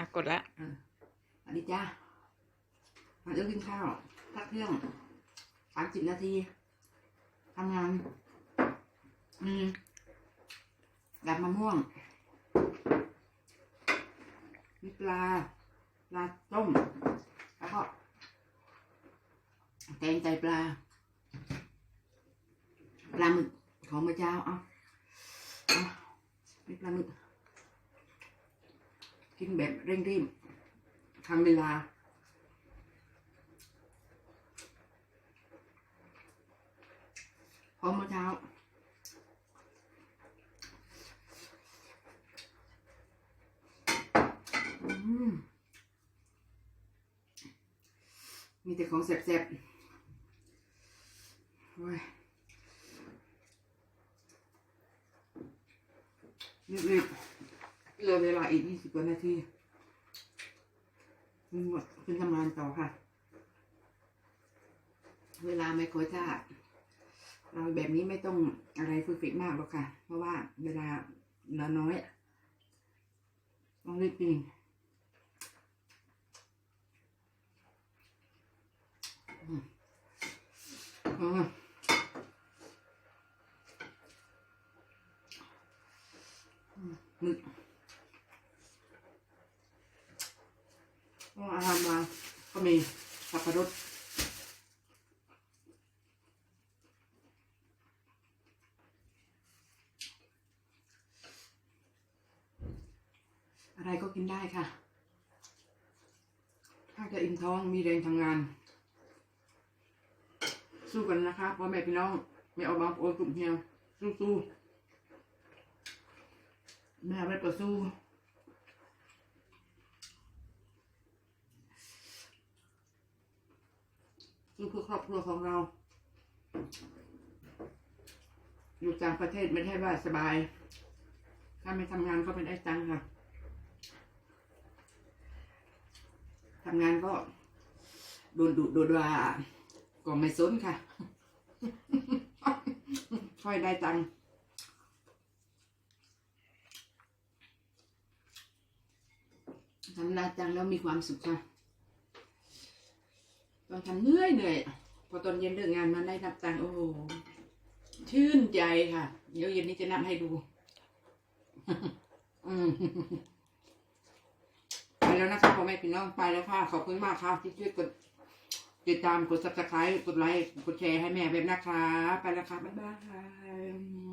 อะกดละเออสวัสดีจ้ามาเลิกกินข้าวพักเที่ยงสามสิบนาทีทำงานอืมดับมะม่วง มีปลา ปลาต้ม แล้วก็แกงไตปลา ปลาหมึกของเมื่อเช้า เอา เอามีปลาหมึก กินแบบเร่งรีบทำเวลาพร้อมเมื่อเช้าอืมมีแต่ของแซ่บๆโอ้ยรีบๆ เหลือเวลาอีกยี่สิบกว่านาทีขึ้นหมดขึ้นทำงานต่อค่ะ เวลาไม่ค่อยท่าเราแบบนี้ไม่ต้องอะไรฝึกฟิกมากหรอกค่ะ เพราะว่าเวลาเหลือน้อยต้องรีบกินอืมอืม หมึกก็อาหารมาก็มีสับปะรดอะไรก็กินได้ค่ะ ถ้าจะอิ่มท้องมีแรงทำงาน สู้กันนะคะพ่อแม่พี่น้องไม่เอาบางโอนกลุ่มเฮียสู้สู้ๆแม่ไม่ก็สู้สู้ เพื่อครอบครัวของเรา อยู่ต่างประเทศไม่ใช่ว่าสบาย ถ้าไม่ทำงานก็ไม่ได้ตังค์ค่ะทำงานก็โดนดุโดนว่าก็ไม่สนค่ะ ค่อยได้ตังค์ทำได้ตังแล้วมีความสุขค่ะ ตอนทำเหนื่อยเหนื่อยพอตอนเย็นเลิกงานมาได้นับตังค์โอ้โหชื่นใจค่ะ เดี๋ยวเย็นนี้จะนับให้ดูอืมไปแล้วนะคะพ่อแม่พี่น้องไปแล้วค่ะ ขอบคุณมากค่ะที่ช่วยกดติดตามกด subscribe กดไลค์กดแชร์ให้แม่เว็บนะคะ ไปแล้วค่ะ บ๊ายบาย